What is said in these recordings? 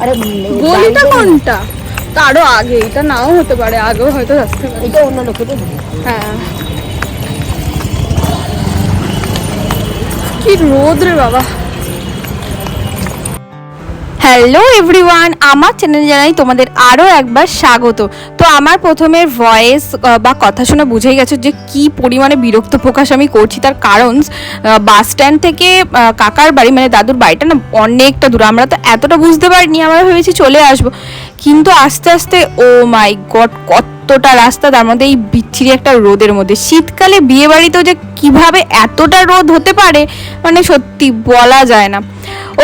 আরে গলিটা কোনটা? তারও আগে এটা নাও হতে পারে আগেও হয়তো আসতে পারে। এটা অন্য লোকেদের হ্যাঁ। কি রোদ রে বাবা। হ্যালো এভরিওয়ান আমার চ্যানেলে জানাই তোমাদের আরও একবার স্বাগত। তো আমার প্রথমে ভয়েস বা কথা শুনে বুঝেই গেছো যে কি পরিমাণে বিরক্ত প্রকাশ আমি করছি, তার কারণ বাস স্ট্যান্ড থেকে কাকার বাড়ি মানে দাদুর বাড়িটা না অনেকটা দূর, আমরা তো এতটা বুঝতে পারিনি, আমরা ভেবেছি চলে আসব। কিন্তু আস্তে আস্তে, ও মাই গড কতটা রাস্তা, তার মধ্যে এই বিচ্ছিরি একটা রোদের মধ্যে। শীতকালে বিয়ে বাড়িতেও যে কীভাবে এতটা রোদ হতে পারে মানে সত্যি বলা যায় না।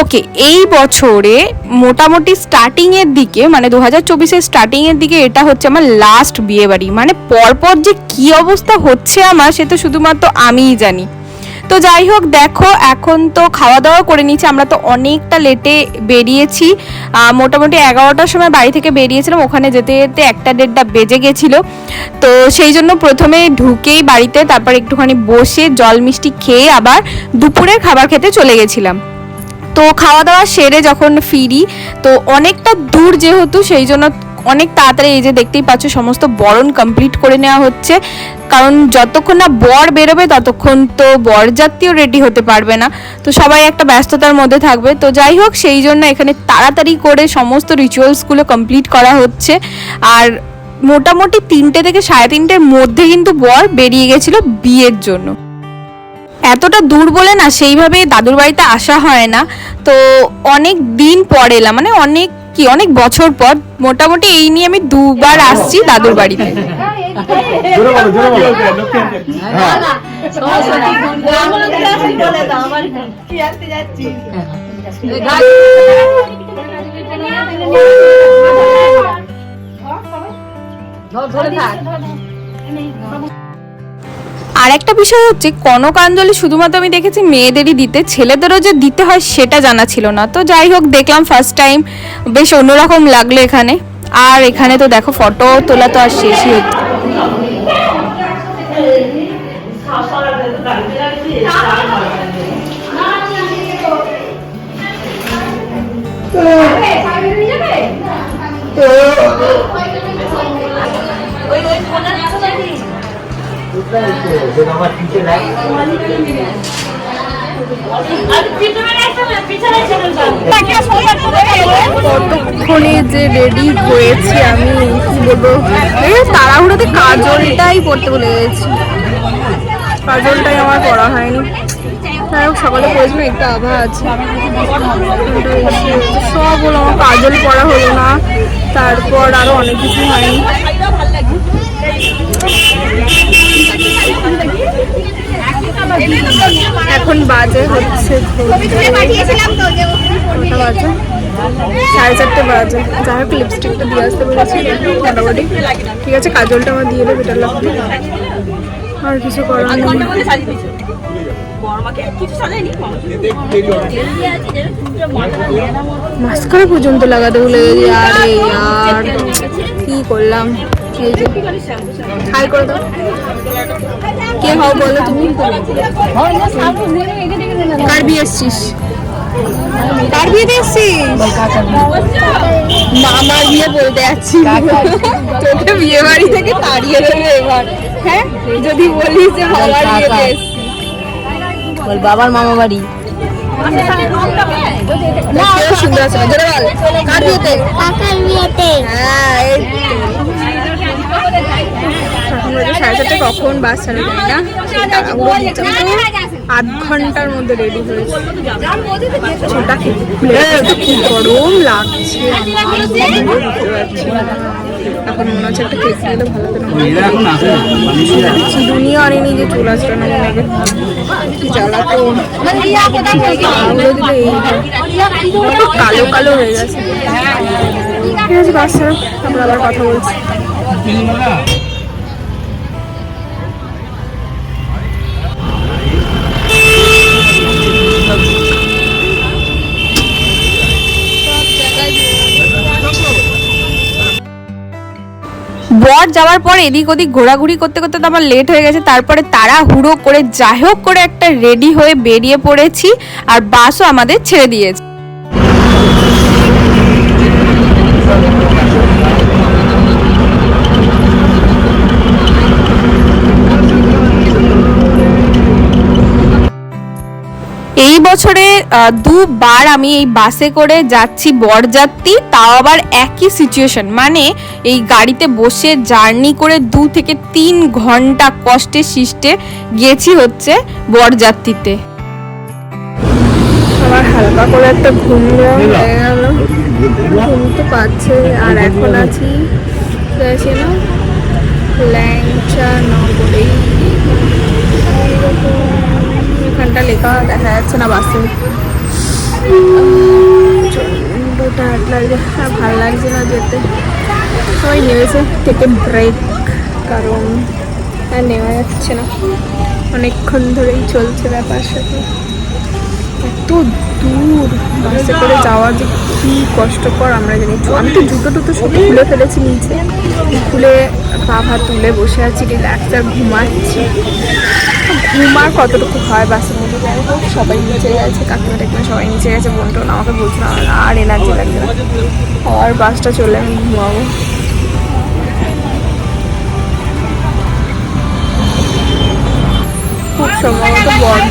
ওকে এই বছরে মোটামুটি স্টার্টিং এর দিকে মানে দু হাজার চব্বিশের স্টার্টিং এর দিকে এটা হচ্ছে আমার লাস্ট বিয়ে বাড়ি। মানে পরপর যে কি অবস্থা হচ্ছে আমার, সে তো শুধুমাত্র আমিই জানি। তো যাই হোক, দেখো, এখন তো খাওয়া দাওয়া করে নিচ্ছি আমরা তো অনেকটা লেটে বেরিয়েছি। মোটামুটি এগারোটার সময় বাড়ি থেকে বেরিয়েছিলাম। ওখানে যেতে যেতে একটা দেড়টা বেজে গেছিল। তো সেই জন্য প্রথমে ঢুকেই বাড়িতে, তারপর একটুখানি বসে জল মিষ্টি খেয়ে আবার দুপুরের খাবার খেতে চলে গেছিলাম। তো খাওয়া দাওয়া সেরে যখন ফিরি, তো অনেকটা দূর যেহেতু, সেই জন্য অনেক তাড়াতাড়ি এই যে দেখতেই পাচ্ছ, সমস্ত বরণ কমপ্লিট করে নেওয়া হচ্ছে। কারণ যতক্ষণ না বর বেরোবে, ততক্ষণ তো বরযাত্রীও রেডি হতে পারবে না। তো সবাই একটা ব্যস্ততার মধ্যে থাকবে। তো যাই হোক, সেই জন্য এখানে তাড়াতাড়ি করে সমস্ত রিচুয়ালসগুলো কমপ্লিট করা হচ্ছে। আর মোটামুটি তিনটে থেকে সাড়ে তিনটের মধ্যে কিন্তু বর বেরিয়ে গেছিল বিয়ের জন্য। এতটা দূর বলে না সেইভাবে দাদুর বাড়িতে আসা হয় না। তো অনেক দিন পর এলাম মানে অনেক কি অনেক বছর পর। মোটামুটি এই নিয়ে আমি দুবার আসছি দাদুর বাড়িতে। জোরে বলো জোরে বলো। হ্যাঁ। আর একটা বিষয় হচ্ছে কনকাঞ্জলি শুধুমাত্র আমি দেখেছি মেয়েদেরই দিতে, ছেলেদেরও যে দিতে হয় সেটা জানা ছিল না। তো যাই হোক, দেখলাম ফার্স্ট টাইম বেশ অন্যরকম লাগল এখানে। আর এখানে তো দেখো ফটো তোলা তো আর শেষই হচ্ছে আমার কতক্ষণে যে রেডি হয়েছি আমি, কি বলব? তাড়াহুড়োতে কাজলটাই পড়তে বলে গেছি। কাজলটাই আমার পড়া হয়নি। যাই হোক, সকালে পড়েছিল, একটু আভা আছে। সব হলো, আমার কাজল পড়া হলো না। তারপর আরও অনেক কিছু হয়নি। এখন বাজে হচ্ছে বাজে সাড়ে চারটে বাজে। যাই হোক লিপস্টিকটা দিয়ে আসতে বলেছি, মোটামুটি। ঠিক আছে, কাজলটা আমার দিয়ে দেবে বেটার লাগবে। আর কিছু করার নেই। মাঝখানে পর্যন্ত লাগাতে ভুলে গেছি। আরে কি করলাম? হাই করে দাও কে হও বলো তুমি? কার বিয়ে এসছিস? কার বিয়েতে এসছিস? মামার বিয়ে বলতে যাচ্ছি। তোকে বিয়ে বাড়ি থেকে তাড়িয়ে দেবে এবার। হ্যাঁ? যদি বলিস যে মামার বিয়েতে এসছিস। বল বাবার মামা বাড়ি। সুন্দর আছে। কার বিয়েতে? কাকার বিয়েতে। হ্যাঁ সাড়ে চারটে কখন বাস ছাড়ে যায় না? তো আধ ঘণ্টার মধ্যে রেডি হয়েছি ছোটা তো কি গরম লাগছে। এখন মনে হচ্ছে একটা কেক দিলে ভালো আসে চিরুনিও আনিনি যে চুল আসবে না মনে হয়। একটু কালো কালো হয়ে গেছে। ঠিক আছে বাস ছাড়ো। আমরা আবার কথা বলছি। বর যাওয়ার পর এদিক ওদিক ঘোরাঘুরি করতে করতে তো আমার লেট হয়ে গেছে। তারপরে তারা হুড়ো করে যাই হোক করে একটা রেডি হয়ে বেরিয়ে পড়েছি আর বাসও আমাদের ছেড়ে দিয়েছে। এই বছরে দুবার আমি এই বাসে করে যাচ্ছি বরযাত্রী তাও আবার একই সিচুয়েশন মানে এই গাড়িতে বসে জার্নি করে দু থেকে তিন ঘণ্টা কষ্টে শিষ্টে গেছি হচ্ছে বরযাত্রীতে। আমার হালকা করে একটা ঘুম হয়ে গেল। ঘুম তো পাচ্ছে। আর এখন আছি না? ল্যাংচা নগরেই এখানটা লেখা দেখা যাচ্ছে না বাসে। আর ভালো লাগছে না যেতে। সবাই নেমেছে টেকে ব্রেক কারণ আর নেওয়া যাচ্ছে না। অনেকক্ষণ ধরেই চলছে ব্যাপার সাথে এত দূর বাসে করে যাওয়া যে কি কষ্টকর আমরা জানি। আমি তো জুতো টুতো সব খুলে ফেলেছি নিচে। খুলে পা ভা তুলে বসে আছি রিল্যাক্স আর ঘুমাচ্ছি। ঘুমার কতটুকু হয় মধ্যে যাই হোক, সবাই নিচে গেছে, কাকিমা টাকিমা সবাই নিচে গেছে বোন টোন আমাকে বলছিল আমার আর এনার্জি লাগবে না। আর বাসটা চলে আমি ঘুমাবো। খুব সম্ভবত বর্ধমান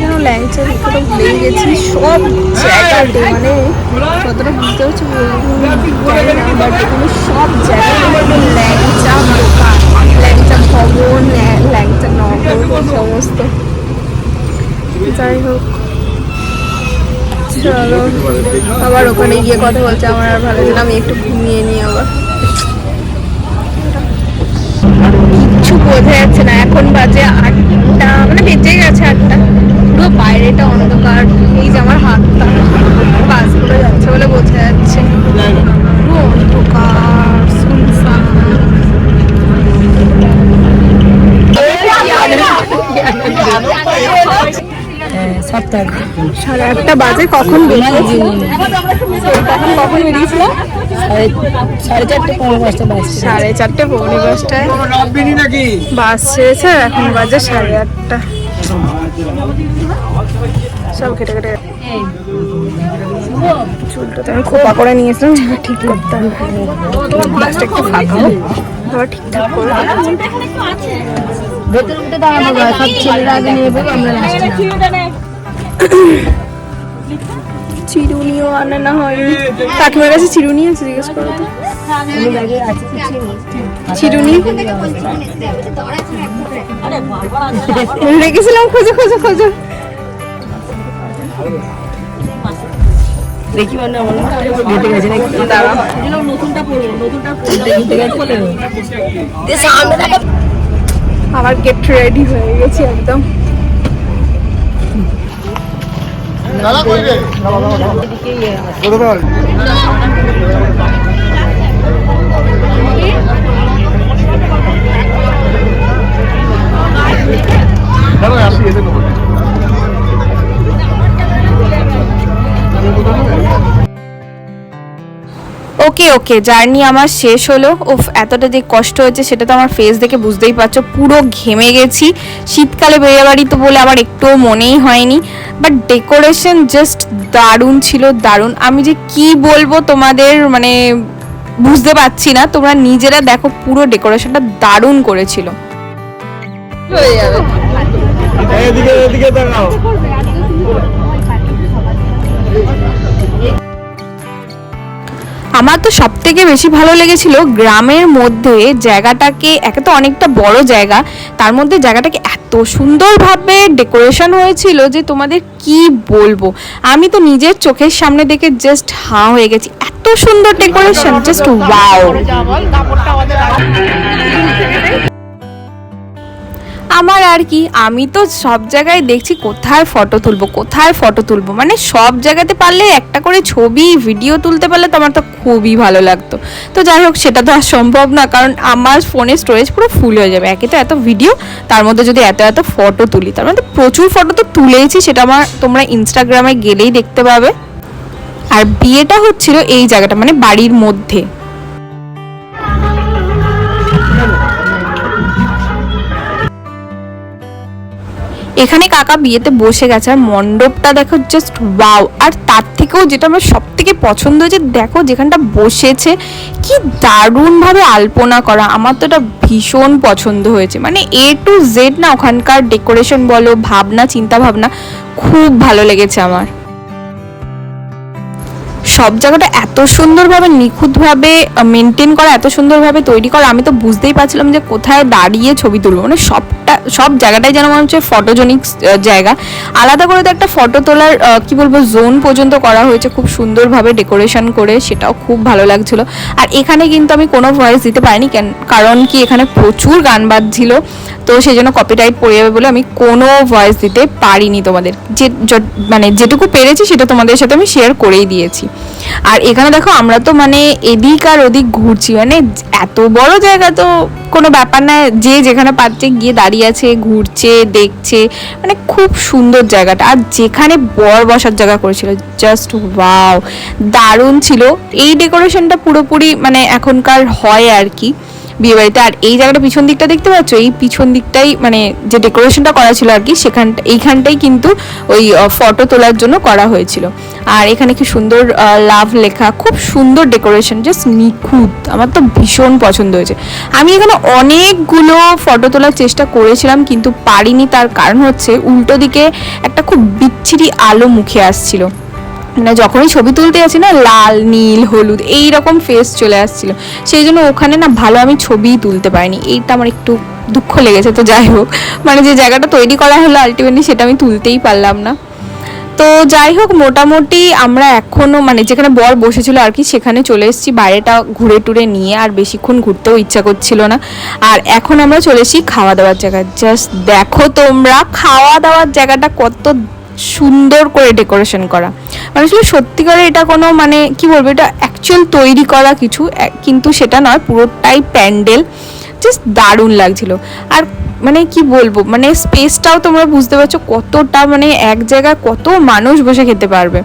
যেন ল্যাংচা দিকটা ভুলেই গেছি, সব জায়গাতে মানে কতটা বুঝতে পারছি না বাট এখানে সব জায়গাতে ল্যাংচা ল্যাংচা ভবন ল্যা- ল্যাংচা নগর সমস্ত যাই হোক চলো আবার ওখানে গিয়ে কথা বলছে আমার আর ভালো লাগছে না, আমি একটু ঘুমিয়ে নিই আবার কিচ্ছু বোঝা যাচ্ছে না এখন বাজে আটটা মানে বেজে গেছে আটটা পুরো বাইরেটা অন্ধকার এই যে আমার হাতটা বাসগুলো যাচ্ছে বলে বোঝা যাচ্ছে পুরো অন্ধকার শুনশান সপ্তাহ আটটা বাজে কখন বেরিয়েছি তখন কখন বেরিয়েছিল? সাড়ে চারটে পাঁচটা সাড়ে চারটে পৌনে পাঁচটায়। বাস ছেড়েছে আর এখন বাজে সাড়ে আটটা। সব কেটে কেটে চুলটা তো আমি খোপা করে নিয়েছিলাম। ঠিক করতে হবে বাসটা একটু ফাঁকা আবার ঠিকঠাক করে ভেতরে উঠে দাঁড়ানো সব ছেলেরা আগে নিয়ে যাব আমরা লাস্টে চিরুনিও আনা না হয়নি। কাকিমার কাছে চিরুনি আছে জিজ্ঞেস করো তো। চিরুনি? রেখেছিলাম খোঁজো খোঁজো খোঁজো। দেখি মানে গেছে নাকি? নতুনটা পড়ব নতুনটা আবার গেট রেডি হয়ে গেছি একদম। দাদা কই রে ওকে ওকে জার্নি আমার শেষ হলো। ওফ এতটা যে কষ্ট হয়েছে সেটা তো আমার ফেস দেখে বুঝতেই পারছ। পুরো ঘেমে গেছি। শীতকালে বিয়ে বাড়ি তো বলে আমার একটুও মনেই হয়নি। বাট ডেকোরেশন জাস্ট দারুণ ছিল দারুণ। আমি যে কি বলব তোমাদের মানে বুঝতে পারছি না। তোমরা নিজেরা দেখো পুরো ডেকোরেশনটা দারুণ করেছিল। এদিকে এদিকে দাঁড়াও। আমার তো সব থেকে বেশি ভালো লেগেছিল গ্রামের মধ্যে জায়গাটাকে একে তো অনেকটা বড় জায়গা তার মধ্যে জায়গাটাকে এত সুন্দরভাবে ডেকোরেশন হয়েছিল যে তোমাদের কি বলব? আমি তো নিজের চোখের সামনে দেখে জাস্ট হা হয়ে গেছি। এত সুন্দর ডেকোরেশন জাস্ট ওয়াও আমার আর কি, আমি তো সব জায়গায় দেখছি কোথায় ফটো তুলবো, কোথায় ফটো তুলবো। মানে সব জায়গাতে পারলে একটা করে ছবি ভিডিও তুলতে পারলে তো আমার তো খুবই ভালো লাগতো। তো যাই হোক, সেটা তো আর সম্ভব না, কারণ আমার ফোনের স্টোরেজ পুরো ফুল হয়ে যাবে। একে তো এত ভিডিও তার মধ্যে যদি এত এত ফটো তুলি, তার মধ্যে প্রচুর ফটো তো তুলেইছি সেটা আমার তোমরা ইনস্টাগ্রামে গেলেই দেখতে পাবে। আর বিয়েটা হচ্ছিল এই জায়গাটা মানে বাড়ির মধ্যে। এখানে কাকা বিয়েতে বসে গেছে, আর মণ্ডপটা দেখো জাস্ট ওয়াও আর তার থেকেও যেটা আমার সব থেকে পছন্দ হয়েছে দেখো যেখানটা বসেছে, কি দারুণভাবে আলপনা করা। আমার তো এটা ভীষণ পছন্দ হয়েছে। মানে এ টু জেড না, ওখানকার ডেকোরেশন বলো, ভাবনা চিন্তা ভাবনা খুব ভালো লেগেছে আমার। সব জায়গাটা এত সুন্দরভাবে নিখুঁতভাবে মেনটেন করা, এত সুন্দরভাবে তৈরি করা, আমি তো বুঝতেই পারছিলাম যে কোথায় দাঁড়িয়ে ছবি তুলবো। মানে সবটা, সব জায়গাটাই যেন মনে হচ্ছে ফটোজেনিক জায়গা। আলাদা করে তো একটা ফটো তোলার কি বলব জোন পর্যন্ত করা হয়েছে খুব সুন্দরভাবে ডেকোরেশন করে, সেটাও খুব ভালো লাগছিল। আর এখানে কিন্তু আমি কোনো ভয়েস দিতে পারিনি, কেন, কারণ কি এখানে প্রচুর গান বাজছিল, তো সেই জন্য কপিরাইট পড়ে যাবে বলে আমি কোনো ভয়েস দিতে পারিনি তোমাদের। যে মানে যেটুকু পেরেছি সেটা তোমাদের সাথে আমি শেয়ার করেই দিয়েছি। আর এখানে দেখো, আমরা তো মানে এদিক আর ওদিক ঘুরছি। মানে এত বড় জায়গা তো কোনো ব্যাপার না। যে যেখানে পাচ্ছে গিয়ে দাঁড়িয়ে আছে, ঘুরছে, দেখছে। মানে খুব সুন্দর জায়গাটা। আর যেখানে বর বসার জায়গা করেছিল জাস্ট ওয়াও দারুণ ছিল। এই ডেকোরেশনটা পুরোপুরি মানে এখনকার হয় আর কি। বিয়ে বাড়িতে আর এই জায়গাটা পিছন দিকটা দেখতে পাচ্ছ? এই পিছন দিকটাই মানে যে ডেকোরেশনটা করা ছিল আর কি সেখানটা এইখানটাই কিন্তু ওই ফটো তোলার জন্য করা হয়েছিল। আর এখানে কি সুন্দর লাভ লেখা, খুব সুন্দর ডেকোরেশন জাস্ট নিখুঁত। আমার তো ভীষণ পছন্দ হয়েছে। আমি এখানে অনেকগুলো ফটো তোলার চেষ্টা করেছিলাম, কিন্তু পারিনি। তার কারণ হচ্ছে উল্টো দিকে একটা খুব বিচ্ছিরি আলো মুখে আসছিল। মানে যখনই ছবি তুলতে আছি না, লাল, নীল, হলুদ এই রকম ফেস চলে আসছিল। সেই জন্য ওখানে না ভালো আমি ছবিই তুলতে পারিনি। এইটা আমার একটু দুঃখ লেগেছে, তো যাই হোক। মানে যে জায়গাটা তৈরি করা হলো আলটিমেটলি সেটা আমি তুলতেই পারলাম না। তো যাই হোক, মোটামুটি আমরা এখনও মানে যেখানে বর বসেছিল আর কি, সেখানে চলে এসেছি। বাইরেটা ঘুরে টুরে নিয়ে আর বেশিক্ষণ ঘুরতেও ইচ্ছা করছিল না। আর এখন আমরা চলে এসেছি খাওয়া দাওয়ার জায়গায়। জাস্ট দেখো তোমরা, খাওয়া দাওয়ার জায়গাটা কত সুন্দর করে ডেকোরেশন করা। মানে আসলে সত্যি করে এটা কোনো মানে কি বলব, এটা অ্যাকচুয়াল তৈরি করা কিছু কিন্তু সেটা নয়, পুরোটাই প্যান্ডেল জাস্ট দারুণ লাগছিল। আর মানে কি বলব মানে স্পেসটাও তোমরা বুঝতে পারছ কতটা মানে এক জায়গায় কত মানুষ বসে খেতে পারবে।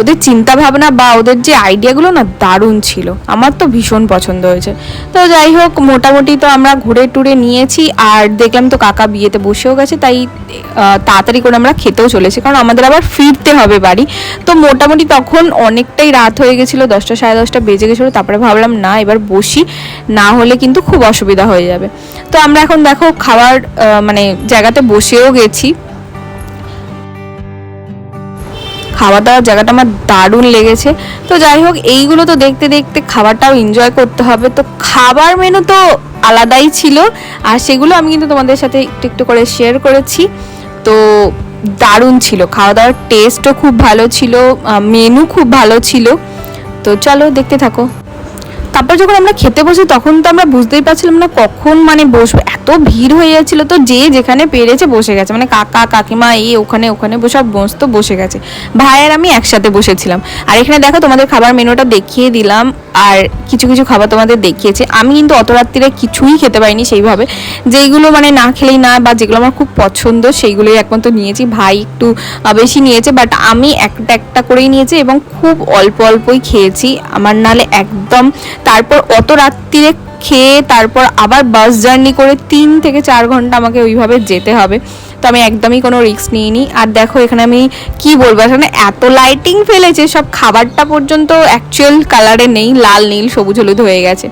ওদের চিন্তা ভাবনা বা ওদের যে আইডিয়াগুলো না দারুণ ছিল। আমার তো ভীষণ পছন্দ হয়েছে। তো যাই হোক মোটামুটি তো আমরা ঘুরে টুরে নিয়েছি আর দেখলাম তো কাকা বিয়েতে বসেও গেছে তাই তাড়াতাড়ি করে আমরা খেতেও চলেছি কারণ আমাদের আবার ফিরতে হবে বাড়ি। তো মোটামুটি তখন অনেকটাই রাত হয়ে গেছিল দশটা সাড়ে দশটা বেজে গেছিল তারপরে ভাবলাম না এবার বসি না হলে কিন্তু খুব অসুবিধা হয়ে যাবে। তো আমরা এখন দেখো আহ, মানে জায়গাতে বসেও গেছি। খাওয়া দাওয়ার জায়গাটা আমার দারুণ লেগেছে। তো যাই হোক এইগুলো তো দেখতে দেখতে খাবারটাও এনজয় করতে হবে। তো খাবার মেনু তো আলাদাই ছিল। আর সেগুলো আমি কিন্তু তোমাদের সাথে একটু একটু করে শেয়ার করেছি। তো দারুণ ছিল। খাওয়া দাওয়ার টেস্টও খুব ভালো ছিল। মেনু খুব ভালো ছিল। তো চলো দেখতে থাকো। তারপর যখন আমরা খেতে বসি, তখন তো আমরা বুঝতেই পারছিলাম না কখন মানে বসবো। এত ভিড় হয়ে যাচ্ছিল তো যে যেখানে পেরেছে বসে গেছে। মানে কাকা, কাকিমা এই ওখানে ওখানে সব বসতো বসে গেছে। ভাইয়ের আমি একসাথে বসেছিলাম। আর এখানে দেখো তোমাদের খাবার মেনুটা দেখিয়ে দিলাম, আর কিছু কিছু খাবার তোমাদের দেখিয়েছে। আমি কিন্তু অত রাত্রিরে কিছুই খেতে পারিনি সেইভাবে। যেইগুলো মানে না খেলেই না, বা যেগুলো আমার খুব পছন্দ, সেইগুলোই একমাত্র নিয়েছি। ভাই একটু বেশি নিয়েছে বাট আমি একটা একটা করেই নিয়েছি এবং খুব অল্প, অল্পই খেয়েছি। আমার নালে একদম তারপর অত রাত্রিরে খেয়ে তারপর আবার বাস জার্নি করে তিন থেকে চার ঘণ্টা আমাকে ওইভাবে যেতে হবে। তো আমি একদমই কোনো রিস্ক নিইনি। আর দেখো, এখানে আমি কি বলব? এখানে এত লাইটিং ফেলেছে, সব খাবারটা পর্যন্ত অ্যাকচুয়াল কালারে নেই, লাল, নীল, সবুজ, হলুদ হয়ে গেছে।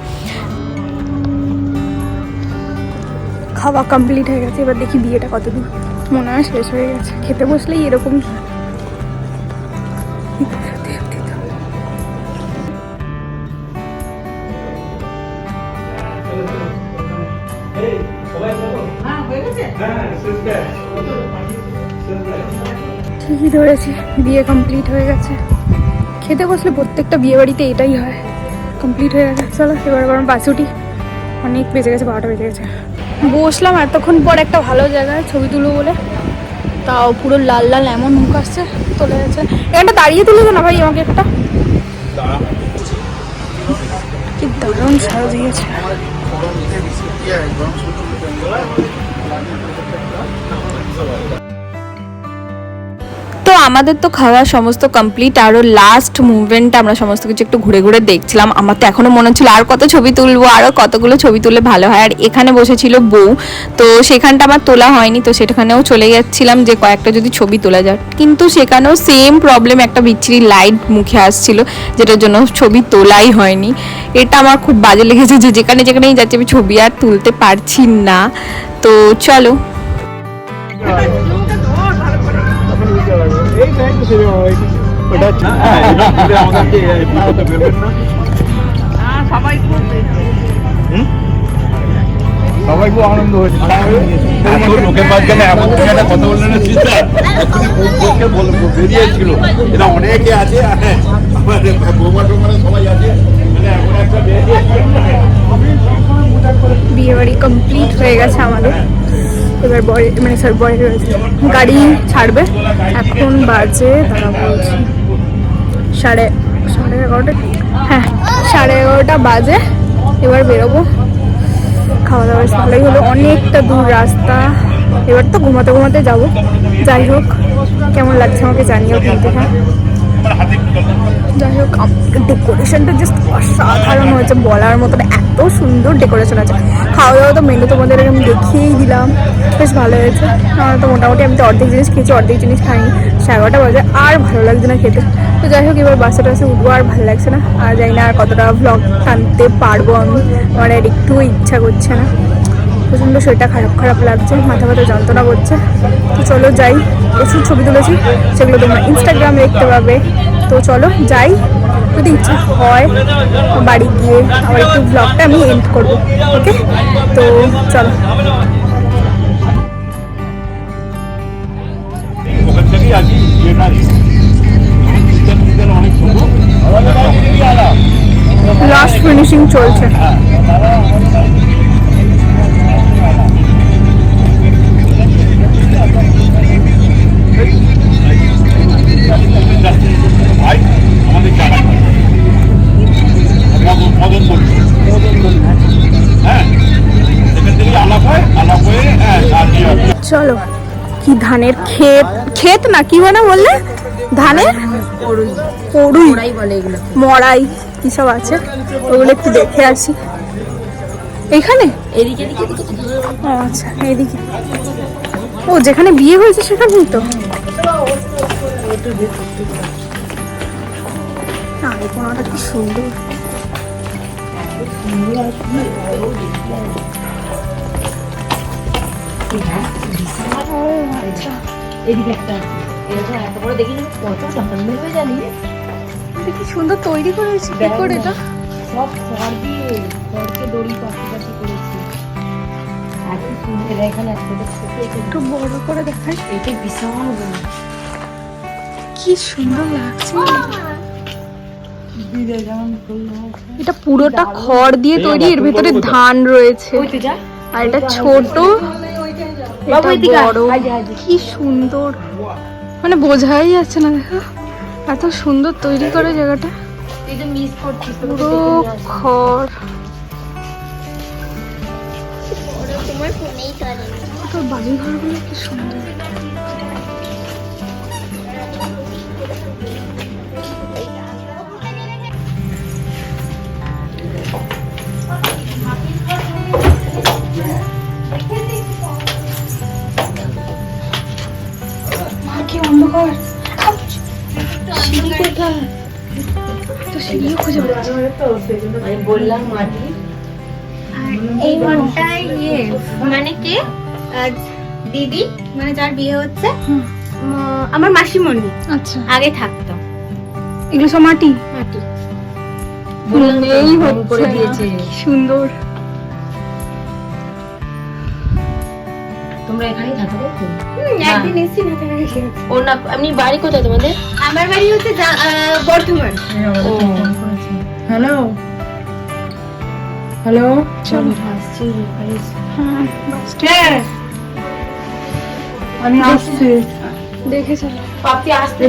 খাওয়া কমপ্লিট হয়ে গেছে, এবার দেখি বিয়েটা কত দূর মনে হয় শেষ হয়ে গেছে। খেতে বসলেই এরকম। ঠিকই ধরেছি বিয়ে কমপ্লিট হয়ে গেছে। খেতে বসলে প্রত্যেকটা বিয়ে বাড়িতে এটাই হয়। কমপ্লিট হয়ে গেছে চলো এবার আবার বাসুটি। অনেক বেজে গেছে বারোটা বেজে গেছে। বসলাম এতক্ষণ পর একটা ভালো জায়গায় ছবি তুলবো বলে। তাও পুরো লাল লাল এমন মুখ আসছে চলে যাচ্ছে এখানটা দাঁড়িয়ে তুলেছো না ভাই আমাকে একটা। কি দারুণ সাজ দিয়েছে। তো আমাদের তো খাওয়া সমস্ত কমপ্লিট আরও লাস্ট মুভমেন্ট আমরা সমস্ত কিছু একটু ঘুরে ঘুরে দেখছিলাম। আমার তো এখনও মনে হচ্ছিল আর কত ছবি তুলবো আরও কতগুলো ছবি তুললে ভালো হয়। আর এখানে বসেছিল বউ, তো সেখানটা আমার তোলা হয়নি, তো সেখানেও চলে যাচ্ছিলাম যে কয়েকটা যদি ছবি তোলা যায় কিন্তু সেখানেও সেম প্রবলেম একটা বিচ্ছিরি লাইট মুখে আসছিল, যেটার জন্য ছবি তোলাই হয়নি। এটা আমার খুব বাজে লেগেছে যে যেখানে যেখানেই যাচ্ছে, আমি ছবি আর তুলতে পারছি না। তো চলো। ওটা হ্যাঁ, এটা? সবাই খুব আনন্দ হয়েছে লোকের মাঝখানে এমন একটা কথা বললেন বেরিয়েছিল এরা অনেকে আছে হ্যাঁ টোমারা সবাই মানে বিয়ে বাড়ি কমপ্লিট হয়ে গেছে আমাদের এবার বয় মানে স্যার বয় রয়েছে গাড়ি ছাড়বে। এখন বাজে দাঁড়া বলছি। সাড়ে সাড়ে এগারোটা হ্যাঁ সাড়ে এগারোটা বাজে। এবার বেরোবো। খাওয়া দাওয়া ভালোই হলো। অনেকটা দূর রাস্তা। এবার তো ঘুমাতে ঘুমাতে যাব। যাই হোক, কেমন লাগছে আমাকে জানিও কিন্তু হ্যাঁ। যাই হোক ডেকোরেশনটা জাস্ট অসাধারণ হয়েছে, বলার মতো এত সুন্দর ডেকোরেশন আছে। খাওয়া দাওয়া তো মেনু তোমাদের আমি দেখিয়েই দিলাম। বেশ ভালো হয়েছে। তো মোটামুটি আমি তো অর্ধেক জিনিস খেয়েছি, অর্ধেক জিনিস খাইনি। সাড়ে এগারোটা বাজে, আর ভালো লাগছে না খেতে। তো যাই হোক, এবার বাসে টাসে উঠবো, আর ভালো লাগছে না। আর জানি না আর কতটা ব্লগ টানতে পারব আমি। আমার আর একটু ইচ্ছা করছে না। প্রচণ্ড শরীরটা খারাপ খারাপ লাগছে, মাথা ব্যথা, যন্ত্রণা করছে। তো চলো যাই, প্রচুর ছবি তুলেছি। সেগুলো তোমরা ইনস্টাগ্রামে দেখতে পাবে। তো চলো যাই যদি ইচ্ছা হয় বাড়ি গিয়ে আবার একটু ব্লগটা আমি এন্ড করব ওকে তো চলো ইয়ে লাস্ট ফিনিশিং চলছে হ্যাঁ হয় হয়ে হ্যাঁ চলো। কি ধানের ক্ষেত? ক্ষেত না, কি মানে বললে? ধানের? পড়ুই। মড়াই, কি সব আছে? ওগুলো একটু দেখে আসি। এখানে? এদিকে এদিকে এদিকে ও আচ্ছা এইদিকে। ও, যেখানে বিয়ে হয়েছে সেখানেই তো? না কি সুন্দর। এদিকে একটা এরকম এত বড় দেখিনি কত সন্তান জানি কি সুন্দর তৈরি করেছে? কি করে এটা? সব খড় দিয়ে খড়কে দড়ি পাশে পাশে করেছি এত একটা বড় করে এটা বিশাল কি সুন্দর লাগছে। এটা পুরোটা খড় দিয়ে তৈরি এর ভেতরে ধান রয়েছে। আর এটা ছোট। এটা বড়। কি সুন্দর। মানে বোঝাই যাচ্ছে না দেখো। এত সুন্দর তৈরি করে জায়গাটা। পুরো। খড়। বাড়ি ঘরগুলো কি সুন্দর। কি সিঁড়ি কোথায়? তো সিঁড়িও খুঁজে পাচ্ছি আমি বললাম মাটি। এই ঘরটা ইয়ে মানে কে? দিদি মানে যার বিয়ে হচ্ছে। আমার মাসিমণি। আচ্ছা। আগে থাকতো। এগুলো সব মাটি? মাটি। হচ্ছে করে দিয়েছে। সুন্দর। তোমরা এখানেই থাকো একদিন এসেছি ও না এমনি বাড়ি কোথায় তোমাদের? আমার বাড়ি হচ্ছে বর্ধমান। হ্যালো হ্যালো হ্যাঁ আমি আসছি। দেখে চলো। পাপি আসতে।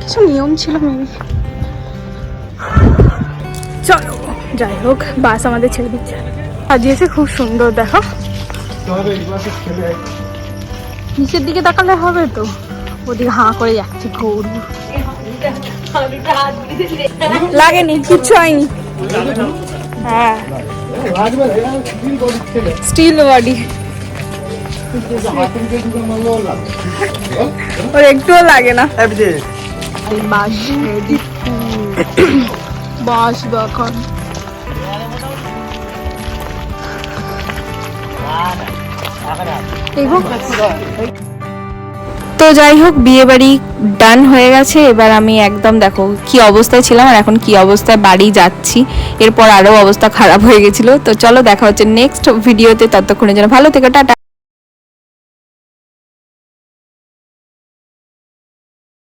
কিছু নিয়ম ছিল মেবি। চলো যাই হোক বাস আমাদের ছেড়ে দিচ্ছে। সাজিয়েছে খুব সুন্দর দেখো। নিচের দিকে তাকালে হবে তো। ওদিকে হাঁ করে যাচ্ছে গৌর। লাগেনি কিচ্ছু হয়নি। হ্যাঁ। স্টিল বডি ওর একটুও লাগে না। বাস বাস এখন। তো যাই হোক বিয়ে বাড়ি ডান হয়ে গেছে। এবার আমি একদম দেখো কি অবস্থায় ছিলাম আর এখন কি অবস্থায় বাড়ি যাচ্ছি। এরপর আরও অবস্থা খারাপ হয়ে গেছিল। তো চলো দেখা হচ্ছে নেক্সট ভিডিওতে ততক্ষণের জন্য ভালো থেকে, টাটা।